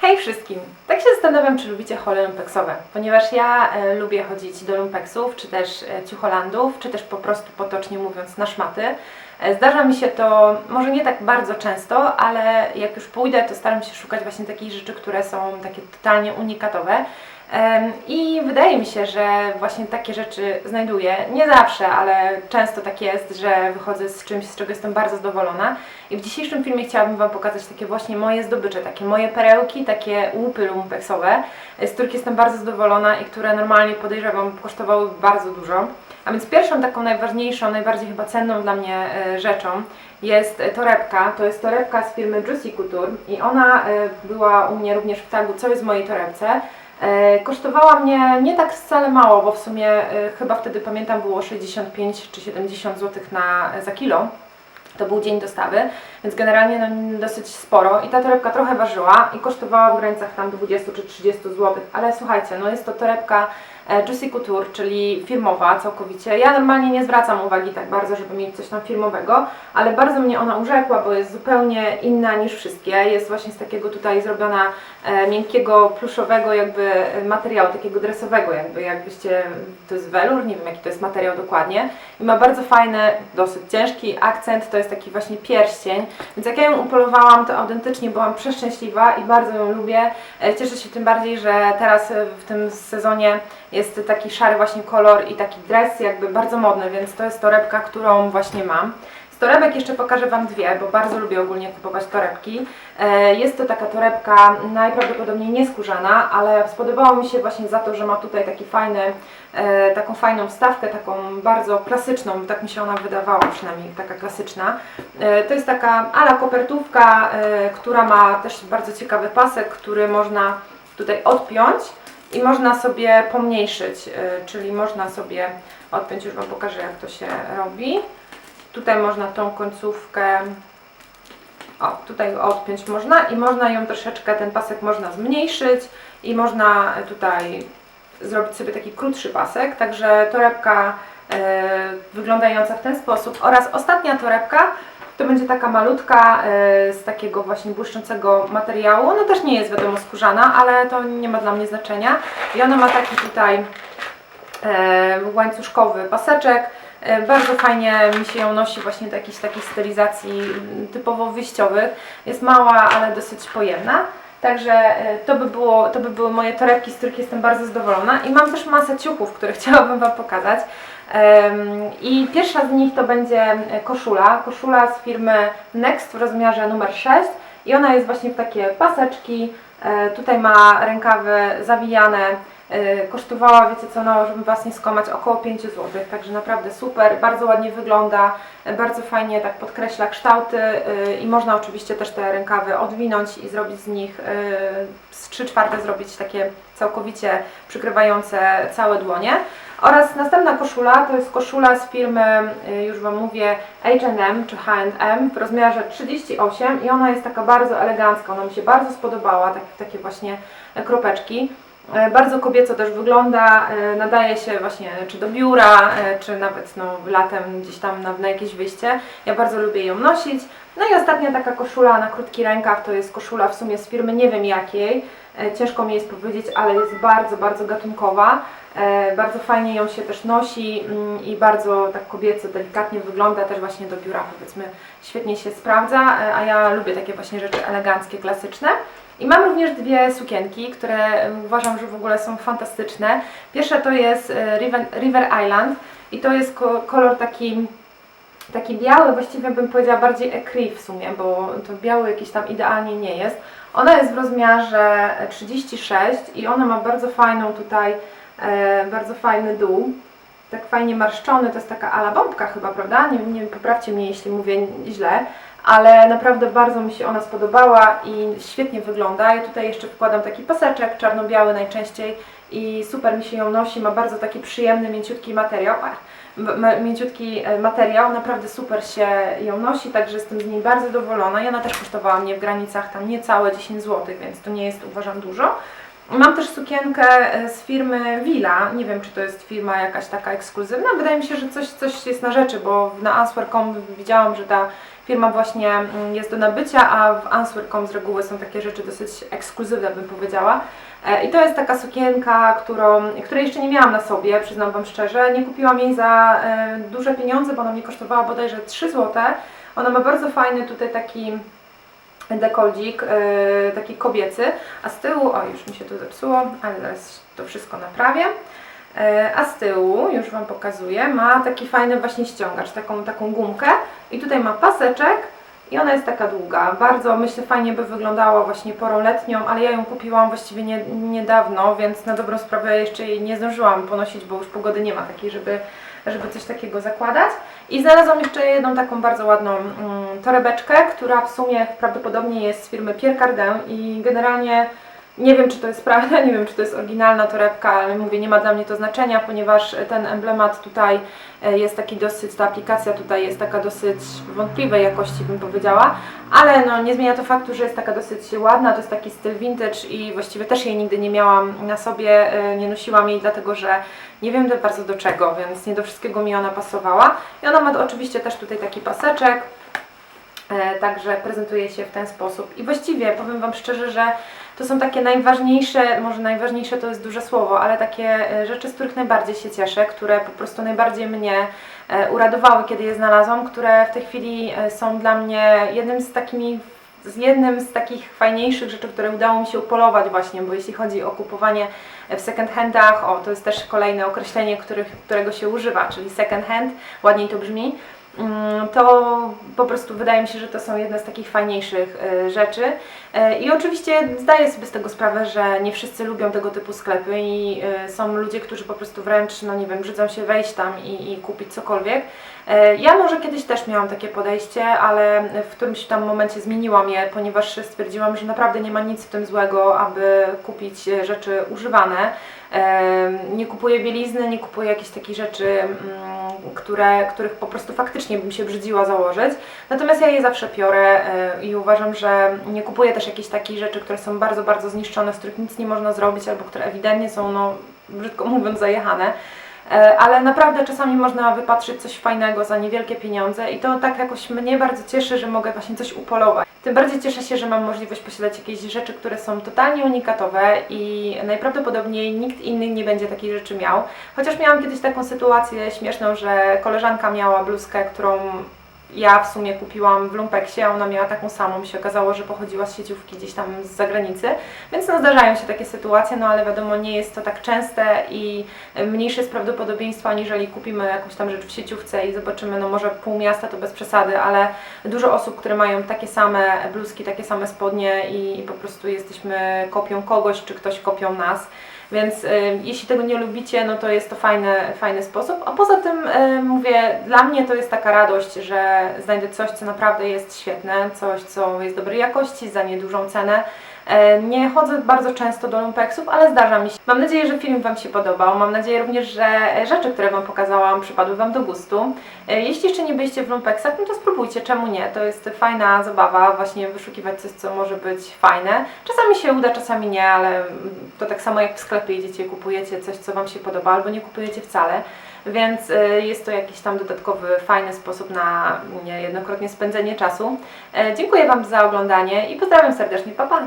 Hej wszystkim! Tak się zastanawiam, czy lubicie hole lumpeksowe, ponieważ ja e, lubię chodzić do lumpeksów, czy też e, ciucholandów, czy też po prostu potocznie mówiąc na szmaty. E, zdarza mi się to może nie tak bardzo często, ale jak już pójdę, to staram się szukać właśnie takich rzeczy, które są takie totalnie unikatowe. I wydaje mi się, że właśnie takie rzeczy znajduję. Nie zawsze, ale często tak jest, że wychodzę z czymś, z czego jestem bardzo zadowolona. I w dzisiejszym filmie chciałabym Wam pokazać takie właśnie moje zdobycze, takie moje perełki, takie łupy lumpeksowe, z których jestem bardzo zadowolona i które normalnie podejrzewam kosztowały bardzo dużo. A więc pierwszą taką najważniejszą, najbardziej chyba cenną dla mnie e, rzeczą jest torebka. To jest torebka z firmy Juicy Couture i ona e, była u mnie również w tagu, co jest w mojej torebce. E, Kosztowała mnie nie tak wcale mało, bo w sumie e, chyba wtedy pamiętam było 65 czy 70 zł na, za kilo. To był dzień dostawy, więc generalnie no, dosyć sporo. I ta torebka trochę ważyła i kosztowała w granicach tam 20 czy 30 zł, ale słuchajcie, no jest to torebka e, Juicy Couture, czyli firmowa całkowicie. Ja normalnie nie zwracam uwagi tak bardzo, żeby mieć coś tam firmowego, ale bardzo mnie ona urzekła, bo jest zupełnie inna niż wszystkie. Jest właśnie z takiego tutaj zrobiona e, miękkiego, pluszowego jakby e, materiału, takiego dresowego jakby, jakbyście, to jest welur, nie wiem jaki to jest materiał dokładnie. I ma bardzo fajny, dosyć ciężki akcent, to jest taki właśnie pierścień, więc jak ja ją upolowałam, to autentycznie byłam przeszczęśliwa i bardzo ją lubię. E, Cieszę się tym bardziej, że teraz e, w tym sezonie jest taki szary właśnie kolor i taki dres jakby bardzo modny, więc to jest torebka, którą właśnie mam. Torebek jeszcze pokażę Wam dwie, bo bardzo lubię ogólnie kupować torebki. E, Jest to taka torebka najprawdopodobniej nieskórzana, ale spodobało mi się właśnie za to, że ma tutaj taki fajny, e, taką fajną wstawkę, taką bardzo klasyczną, tak mi się ona wydawała przynajmniej, taka klasyczna. E, To jest taka ala kopertówka, która ma też bardzo ciekawy pasek, który można tutaj odpiąć i można sobie pomniejszyć, czyli można sobie odpiąć, już Wam pokażę jak to się robi. Tutaj można tą końcówkę o, tutaj odpiąć można i można ją troszeczkę, ten pasek można zmniejszyć i można tutaj zrobić sobie taki krótszy pasek, także torebka e, wyglądająca w ten sposób. Oraz ostatnia torebka to będzie taka malutka e, z takiego właśnie błyszczącego materiału, ona też nie jest wiadomo skórzana, ale to nie ma dla mnie znaczenia. I ona ma taki tutaj e, łańcuszkowy paseczek. E, Bardzo fajnie mi się ją nosi właśnie do jakichś takich stylizacji mm, typowo wyjściowych. Jest mała, ale dosyć pojemna. Także e, to by, było, to by były moje torebki, z których jestem bardzo zadowolona. I mam też masę ciuchów, które chciałabym Wam pokazać. I pierwsza z nich to będzie e, koszula. Koszula z firmy Next w rozmiarze numer 6. I ona jest właśnie w takie paseczki. Tutaj ma rękawy zawijane. E, Kosztowała, wiecie co, no, żeby Was nie skłamać, około 5 zł, także naprawdę super, bardzo ładnie wygląda, e, bardzo fajnie tak podkreśla kształty e, i można oczywiście też te rękawy odwinąć i zrobić z nich z 3 czwarte zrobić takie całkowicie przykrywające całe dłonie. Oraz następna koszula to jest koszula z firmy, już Wam mówię, H&M czy H&M w rozmiarze 38 i ona jest taka bardzo elegancka, ona mi się bardzo spodobała, tak, takie właśnie kropeczki. E, Bardzo kobieco też wygląda, e, nadaje się właśnie czy do biura, e, czy nawet no, latem gdzieś tam na, na jakieś wyjście. Ja bardzo lubię ją nosić. No i ostatnia taka koszula na krótki rękaw to jest koszula w sumie z firmy nie wiem jakiej. Ciężko mi jest powiedzieć, ale jest bardzo, bardzo gatunkowa. Bardzo fajnie ją się też nosi mm, i bardzo tak kobieco, delikatnie wygląda też właśnie do biura powiedzmy świetnie się sprawdza, a ja lubię takie właśnie rzeczy eleganckie, klasyczne. I mam również dwie sukienki, które uważam, że w ogóle są fantastyczne. Pierwsza to jest e, River, Island i to jest ko- kolor taki taki biały, właściwie bym powiedziała bardziej ecri w sumie, bo to biały jakiś tam idealnie nie jest. Ona jest w rozmiarze 36 i ona ma bardzo fajną tutaj, e, bardzo fajny dół. Tak fajnie marszczony, to jest taka ala bombka chyba, prawda? Nie, nie poprawcie mnie, jeśli mówię źle, ale naprawdę bardzo mi się ona spodobała i świetnie wygląda. Ja tutaj jeszcze wkładam taki paseczek czarno-biały najczęściej i super mi się ją nosi, ma bardzo taki przyjemny, mięciutki materiał. Mięciutki e, materiał, naprawdę super się ją nosi, także jestem z niej bardzo zadowolona i ona też kosztowała mnie w granicach tam niecałe 10 zł, więc to nie jest uważam dużo. Mam też sukienkę e, z firmy Villa. Nie wiem, czy to jest firma jakaś taka ekskluzywna. Wydaje mi się, że coś, coś jest na rzeczy, bo na Answer.com widziałam, że ta firma właśnie mm, jest do nabycia, a w Answer.com z reguły są takie rzeczy dosyć ekskluzywne, bym powiedziała. E, I to jest taka sukienka, którą, której jeszcze nie miałam na sobie, przyznam Wam szczerze. Nie kupiłam jej za e, duże pieniądze, bo ona mnie kosztowała bodajże 3 zł. Ona ma bardzo fajny tutaj taki dekoldzik, e, taki kobiecy, a z tyłu, o już mi się tu zepsuło, ale zaraz to wszystko naprawię. E, A z tyłu, już Wam pokazuję, ma taki fajny właśnie ściągacz, taką, taką gumkę i tutaj ma paseczek i ona jest taka długa. Bardzo myślę fajnie by wyglądała właśnie porą letnią, ale ja ją kupiłam właściwie nie, niedawno, więc na dobrą sprawę jeszcze jej nie zdążyłam ponosić, bo już pogody nie ma takiej, żeby, żeby coś takiego zakładać. I znalazłam jeszcze jedną taką bardzo ładną mm, torebeczkę, która w sumie prawdopodobnie jest z firmy Pierre Cardin i generalnie nie wiem, czy to jest prawda, nie wiem, czy to jest oryginalna torebka, ale mówię, nie ma dla mnie to znaczenia, ponieważ ten emblemat tutaj e, jest taki dosyć, ta aplikacja tutaj jest taka dosyć wątpliwej jakości, bym powiedziała, ale no, nie zmienia to faktu, że jest taka dosyć ładna, to jest taki styl vintage i właściwie też jej nigdy nie miałam na sobie, e, nie nosiłam jej, dlatego że nie wiem bardzo do czego, więc nie do wszystkiego mi ona pasowała. I ona ma oczywiście też tutaj taki paseczek, E, Także prezentuje się w ten sposób. I właściwie powiem Wam szczerze, że to są takie najważniejsze, może najważniejsze to jest duże słowo, ale takie e, rzeczy, z których najbardziej się cieszę, które po prostu najbardziej mnie e, uradowały, kiedy je znalazłam, które w tej chwili e, są dla mnie jednym z takimi z jednym z takich fajniejszych rzeczy, które udało mi się upolować właśnie, bo jeśli chodzi o kupowanie w second handach, o to jest też kolejne określenie, których, którego się używa, czyli second hand, ładniej to brzmi, to po prostu wydaje mi się, że to są jedne z takich fajniejszych e, rzeczy. E, I oczywiście zdaję sobie z tego sprawę, że nie wszyscy lubią tego typu sklepy i e, są ludzie, którzy po prostu wręcz, no nie wiem, brzydzą się wejść tam i, i kupić cokolwiek. Ja może kiedyś też miałam takie podejście, ale w którymś tam momencie zmieniłam je, ponieważ stwierdziłam, że naprawdę nie ma nic w tym złego, aby kupić rzeczy używane. Nie kupuję bielizny, nie kupuję jakichś takich rzeczy, mm, które, których po prostu faktycznie bym się brzydziła założyć. Natomiast ja je zawsze piorę e, i uważam, że nie kupuję też jakichś takich rzeczy, które są bardzo, bardzo zniszczone, z których nic nie można zrobić albo które ewidentnie są, no brzydko mówiąc, zajechane. E, Ale naprawdę czasami można wypatrzyć coś fajnego za niewielkie pieniądze i to tak jakoś mnie bardzo cieszy, że mogę właśnie coś upolować. Tym bardziej cieszę się, że mam możliwość posiadać jakieś rzeczy, które są totalnie unikatowe i najprawdopodobniej nikt inny nie będzie takiej rzeczy miał. Chociaż miałam kiedyś taką sytuację śmieszną, że koleżanka miała bluzkę, którą ja w sumie kupiłam w Lumpeksie, a ona miała taką samą. się okazało, że pochodziła z sieciówki gdzieś tam z zagranicy. Więc no zdarzają się takie sytuacje, no ale wiadomo, nie jest to tak częste i mniejsze jest prawdopodobieństwo, aniżeli kupimy jakąś tam rzecz w sieciówce i zobaczymy, no może pół miasta to bez przesady, ale dużo osób, które mają takie same bluzki, takie same spodnie i, i po prostu jesteśmy kopią kogoś, czy ktoś kopią nas. Więc y, jeśli tego nie lubicie, no to jest to fajny, fajny sposób. A poza tym y, mówię, dla mnie to jest taka radość, że znajdę coś, co naprawdę jest świetne, coś, co jest dobrej jakości, za niedużą cenę. E, Nie chodzę bardzo często do lumpeksów, ale zdarza mi się. Mam nadzieję, że film Wam się podobał. Mam nadzieję również, że rzeczy, które Wam pokazałam, przypadły Wam do gustu. E, Jeśli jeszcze nie byliście w lumpeksach, no to spróbujcie, czemu nie? To jest fajna zabawa, właśnie wyszukiwać coś, co może być fajne. Czasami się uda, czasami nie, ale to tak samo jak w sklepie idziecie, kupujecie coś, co Wam się podoba, albo nie kupujecie wcale. Więc e, jest to jakiś tam dodatkowy, fajny sposób na niejednokrotnie spędzenie czasu. Dziękuję Wam za oglądanie i pozdrawiam serdecznie, pa pa!